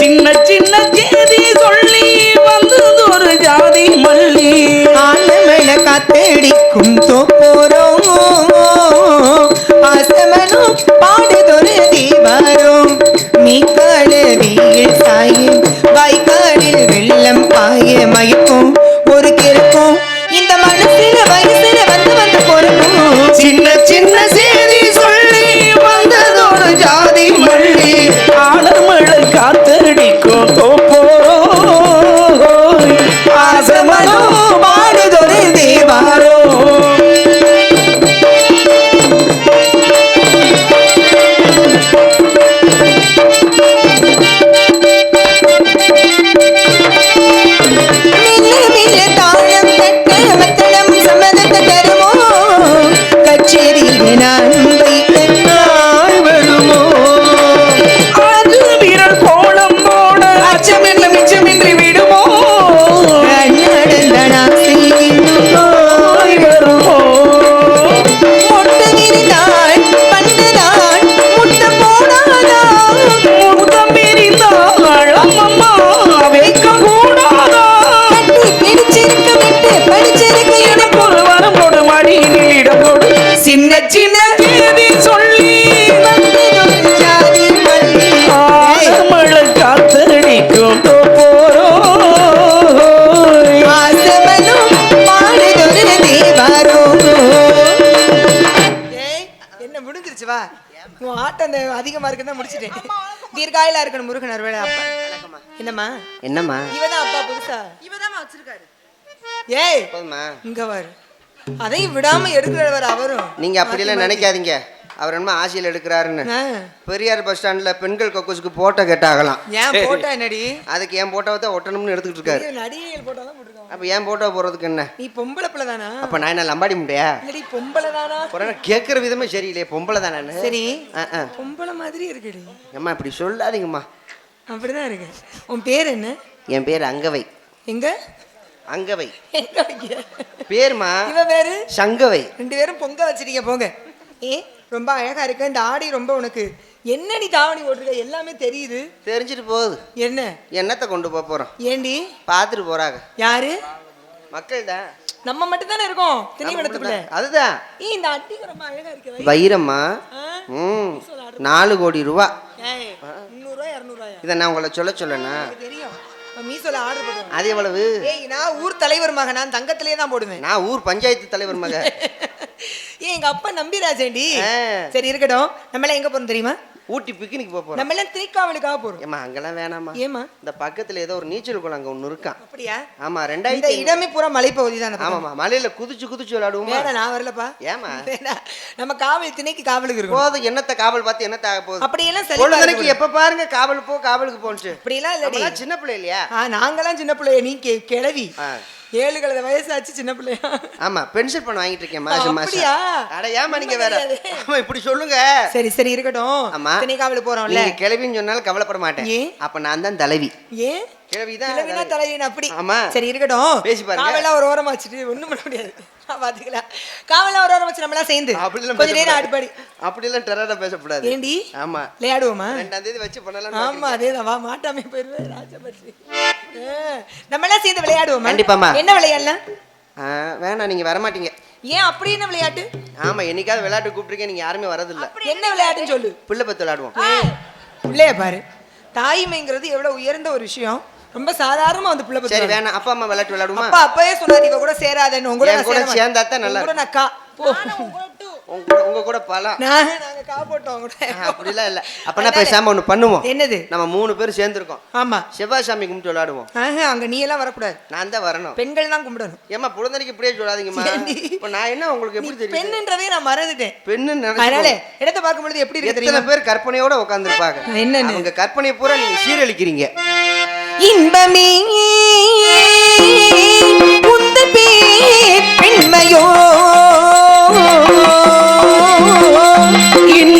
சின்ன சின்ன செய்தி சொல்லி வந்தது ஒரு ஜாதி மல்லி. ஆனமன காத்தடிக்கும் தோப்போரோ. முடிஞ்சிருச்சு வா. உன் ஆட்டம் அந்த அதிகமா இருக்குன்னு தான் முடிச்சிட்டேன். தீர்காயிலா இருக்கணும் முருகன் அறுவடை அப்பா. என்னம்மா? என்னம்மா? இவதான் அப்பா புதுசா. இவதான் வச்சிருக்காரு. ஏய் போதுமா இங்க வாரு அதையும் விடாம எடுக்கிறவர் அவரும். நீங்க அப்படியெல்லாம் நினைக்காதீங்க. அவர் என்ன ஆசையில் எடுக்கிறாருன்னு. பெரியார் பஸ் ஸ்டாண்ட்ல பெண்கள் கொக்குஸுக்கு போட்டோ கேட்டாகலாம். ஏன் போட்டா என்னடி? அதுக்கு என் போட்டோவை தான் ஒட்டணும்னு எடுத்துக்கிட்டு இருக்காரு. நடிகைகள் போட்டா அப்ப என் போட்டோ போறதுக்கு என்ன? நீ பொம்பளை பிள்ளை தானா? அப்ப நான் என்ன லம்பாடி முட்டையா? இல்லடி பொம்பளை தானா? அப்புறம் கேட்குற விதமே சரியில்லையே பொம்பளை தான் சரி பொம்பளை மாதிரி இருக்குடி. அம்மா இப்படி சொல்லாதீங்கம்மா. அப்படிதான் இருக்கு உன் பேர் என்ன? என் பேர் அங்கவை. எங்க? அங்கவை. பேருமா? இவ பேரு? சங்கவை. ரெண்டு பேரும் பொங்க வச்சிருக்கீங்க போங்க. ஏ ரொம்ப அழகா இருக்கு இந்த ஆடி ரொம்ப உனக்கு. என்ன நீ தாவணி போட்டிருக்க? எல்லாமே தெரியுது. தெரிஞ்சிட்டு போகுது. என்ன? என்னத்தை கொண்டு போக போறோம்? ஏண்டி? பார்த்துட்டு போறாங்க. யாரு? மக்கள் தான். நம்ம மட்டும் தானே இருக்கோம். திணிவனத்துக்குள்ள அதுதான். ஏ இந்த அட்டிக்கு ரொம்ப அழகா இருக்கு வைரம்மா? ம் நாலு கோடி ரூபா. முந்நூறுவா இரநூறுவாயா? இதை நான் உங்களை சொல்ல சொல்லனா? தெரியும். மீசோல ஆர்டர் பண்ணுவேன் அது எவ்வளவு? ஏய் நான் ஊர் தலைவர் மகன் நான் தங்கத்திலே தான் போடுவேன். நான் ஊர் பஞ்சாயத்து தலைவர் மக ஏய் எங்க அப்பா நம்பிராஜேண்டி. சரி இருக்கட்டும். நம்ம எல்லாம் எங்க போறோம் தெரியுமா? ஊட்டி பிக்னிக் போக போறோம். நம்ம எல்லாம் திரிக்காவலுக்காக போறோம். ஏமா அங்கெல்லாம் வேணாமா ஏமா இந்த பக்கத்துல ஏதோ ஒரு நீச்சல் குளம் அங்க ஒண்ணு இருக்கான் அப்படியா? ஆமா ரெண்டாயிரத்தி இடமே பூரா மலைப்பகுதி தான் ஆமாமா மலையில குதிச்சு குதிச்சு விளையாடுவோமா வேற நான் வரலப்பா. ஏமா. நம்ம காவல் திணைக்கு காவலுக்கு இருக்கும் போதும் என்னத்த காவல் பார்த்து என்னத்த ஆக போகுது? அப்படியெல்லாம் சரி எப்ப பாருங்க காவல் போ காவலுக்கு போன்ச்சு அப்படியெல்லாம் நம்மலாம் சின்ன பிள்ளை இல்லையா நாங்கெல்லாம் சின்ன பிள்ளைய நீ கெ- கிழவி. ஆ. ஏழு கழுத வயசாச்சு சின்ன பிள்ளையா? ஆமா பென்ஷன் பண்ண வாங்கிட்டு இருக்கேன் மாசம்? மாசம் அட ஏமா நீங்க வேற. ஆமா இப்படி சொல்லுங்க. சரி சரி இருக்கட்டும். ஆமா. திணை காவலுக்கு போறோம்ல. நீங்க கிளவின்னு சொன்னாலும் கவலைப்பட மாட்டேன்? அப்ப நான் தான் தலைவி. ஏன்? கிழவினா தலைவினா அப்படி. ஆமா. சரி இருக்கட்டும். பேசி பாருங்க. காவலாம் ஒரு ஓரமா வச்சுட்டு ஒண்ணும் பண்ண முடியாது. பாத்துக்கலாம் காவலாம் ஒரு ஓரமா வச்சு நம்மளாம் சேர்ந்து. கொஞ்ச நேரம். ஆடுபாடி. அப்படிலாம் டெரரா பேசக்கூடாது. ஏண்டி? ஆமா. விளையாடுவோமா? ரெண்டாம் தேதி வச்சு பண்ணலாம் ஆமா அதேதான். வா மாட்டாமே போயிருவேன் ராஜபட்சி நம்ம எல்லாம் சேர்ந்து விளையாடுவோமா? கண்டிப்பாம்மா. என்ன விளையாடலாம்? ஆ, வேணாம் நீங்க வர மாட்டீங்க ஏன் அப்படி என்ன விளையாட்டு? ஆமா என்னைக்காவது விளையாட்டு கூப்பிட்டுருக்கேன் நீங்க யாருமே வரதில்ல. என்ன விளையாட்டுன்னு சொல்லு. பிள்ளை பத்து விளையாடுவோம். பிள்ளைய பாரு. தாய்மைங்கிறது எவ்வளவு உயர்ந்த ஒரு விஷயம். ரொம்ப சாதாரணமா வந்து பிள்ளை சரி பத்தி வேணாம் அப்பா அம்மா விளையாட்டு விளையாடுமா? அப்பா அப்பவே சொன்னாரு இவ கூட சேராதேன்னு. உங்க கூட என் நான் கூட சேர மாட்டேன். சேர்ந்தாத்தான் நல்லா கூட நான் கா போ. உங்க கூட உங்க கூட பழம். நாங்க கா போட்டோம் உங்க கூட. அப்படிலாம் இல்ல. அப்பனா பேசாம ஒண்ணு பண்ணுவோம். என்னது? நம்ம மூணு பேரும் சேர்ந்துருக்கோம். ஆமா. செவ்வாய் சாமி கும்பிட்டு விளையாடுவோம். அங்க நீ எல்லாம் வரக்கூடாது. நான் தான் வரணும். பெண்கள் தான் கும்பிடணும். ஏமா புலந்தனைக்கு இப்படியே சொல்லாதீங்கம்மா. ஏண்டி? இப்ப நான் என்ன உங்களுக்கு எப்படி தெரியும் பெண்ணுன்றதே நான் மறந்துட்டேன். பெண்ணு அதனால இடத்தை பார்க்கும் பொழுது எப்படி இருக்கு எத்தனை பேர் கற்பனையோட உட்காந்துருப்பாங்க என்னன்னு? அவங்க கற்பனையை பூரா நீங்க சீரழிக்கிறீங்க. இன்பமே உந்தன் பேர் பெண்மையோ. இன்பமே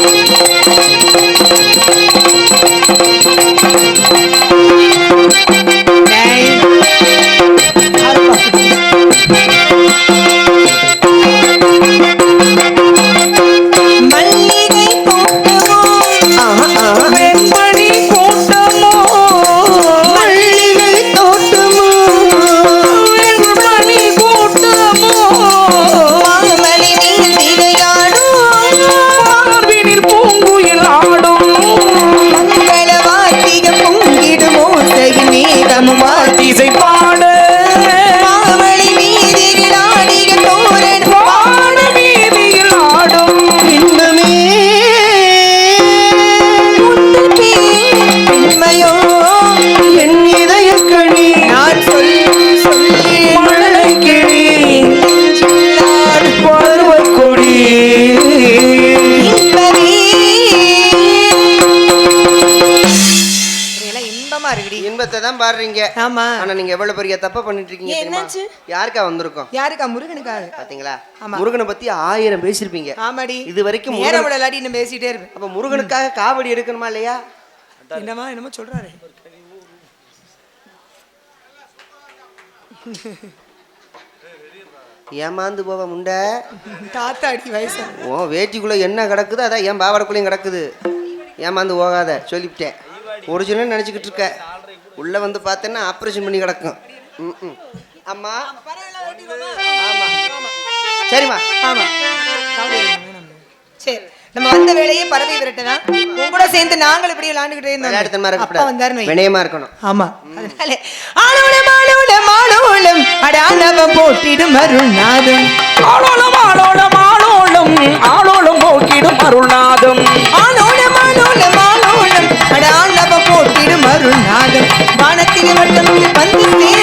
Thank you. இன்பத்தை தான் பாடுறீங்க. ஆமா. ஆனா நீங்க எவ்வளவு பெரிய தப்ப பண்ணிட்டு இருக்கீங்க என்னாச்சு? யாருக்கா வந்திருக்கோம்? யாருக்கா? முருகனுக்காக பாத்தீங்களா. முருகனை பத்தி ஆயிரம் பேசிருப்பீங்க ஆமாடி. இது வரைக்கும் நேரம் விடலாடி இன்னும் பேசிட்டே இருப்பேன். அப்ப முருகனுக்காக காவடி எடுக்கணுமா இல்லையா? என்னமா என்னமோ சொல்றாரு. ஏமாந்து போவ முண்டை. தாத்தா அடி வயசு. ஓ வேட்டிக்குள்ள என்ன கிடக்குது அதான் என் பாவாடைக்குள்ளேயும் கிடக்குது. ஏமாந்து போகாத சொல்லிவிட்டேன். ஒரிஜினல் நினச்சிக்கிட்டு இருக்க. உள்ள வந்து பார்த்தேன்னா ஆப்ரேஷன் பண்ணி கிடக்கும். ம், ம். அம்மா. ஆமா. சரிம்மா. ஆமா. கவலை இல்லை, வேணாம். சரி. நம்ம வந்த வேலையே பறவை விரட்டலாம் உன் கூட சேர்ந்து நாங்கள் இப்படி விளையாண்டுகிட்டே இருந்தோம். அப்பா வந்தாருன்னு இருக்கக்கூடாது வை. வினயமா இருக்கணும். ஆமா. அதனால ஆளோளம் ஆளோளம் ஆளோளம் அடானவம் போட்டிடும் அருள்நாதம். ஆளோளம் ஆளோளம் ஆளோளம் ஆளோளம் போக்கிடும் அருள்நாதம். ಬಂಧಿಸಿ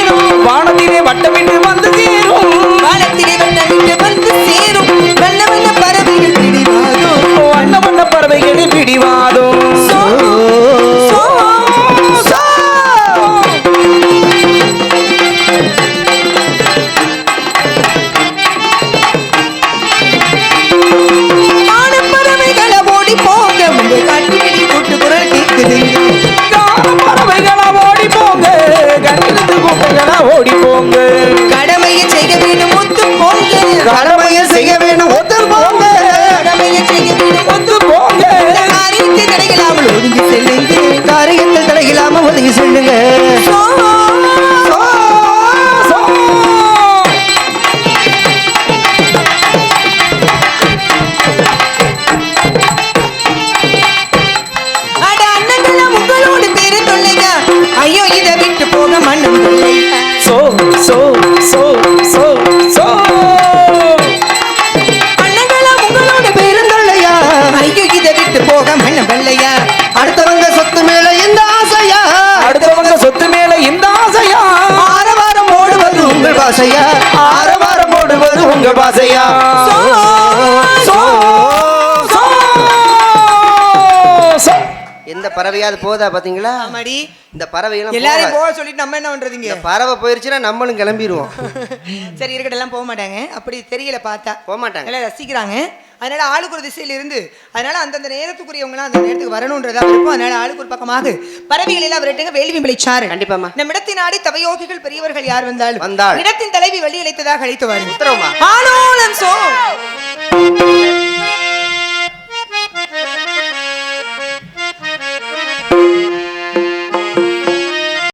சோ, பறவையாவது போதா பாத்தீங்களா? ஆமாடி. இந்த பறவையெல்லாம் எல்லாரையும் போகாது. போக சொல்லிட்டு நம்ம என்ன பண்றதுங்க? இந்த பறவை போயிருச்சுன்னா நம்மளும் கிளம்பிடுவோம். சரி இருக்கட்டும் எல்லாம் போக மாட்டாங்க. அப்படி தெரியல பார்த்தா. போக மாட்டாங்க. எல்லாம் ரசிக்கிறாங்க. அதனால ஆளுக்கு ஒரு திசையில இருந்து அதனால அந்தந்த நேரத்துக்குரியவங்களாம் அந்த நேரத்துக்கு வரணுன்றதா இருக்கும் அதனால ஆளுக்கு ஒரு பக்கமாக பறவைகள் எல்லாம் விரட்டுங்க. வேள்வி விளைச்சாரு கண்டிப்பாம்மா. நம் இடத்தை நாடி தவயோகிகள் பெரியவர்கள் யார் வந்தாலும் வந்தாள். இடத்தின் தலைவி வழி அழைத்ததாக அழைத்து உத்தரவுமா ஆலோலம் சோ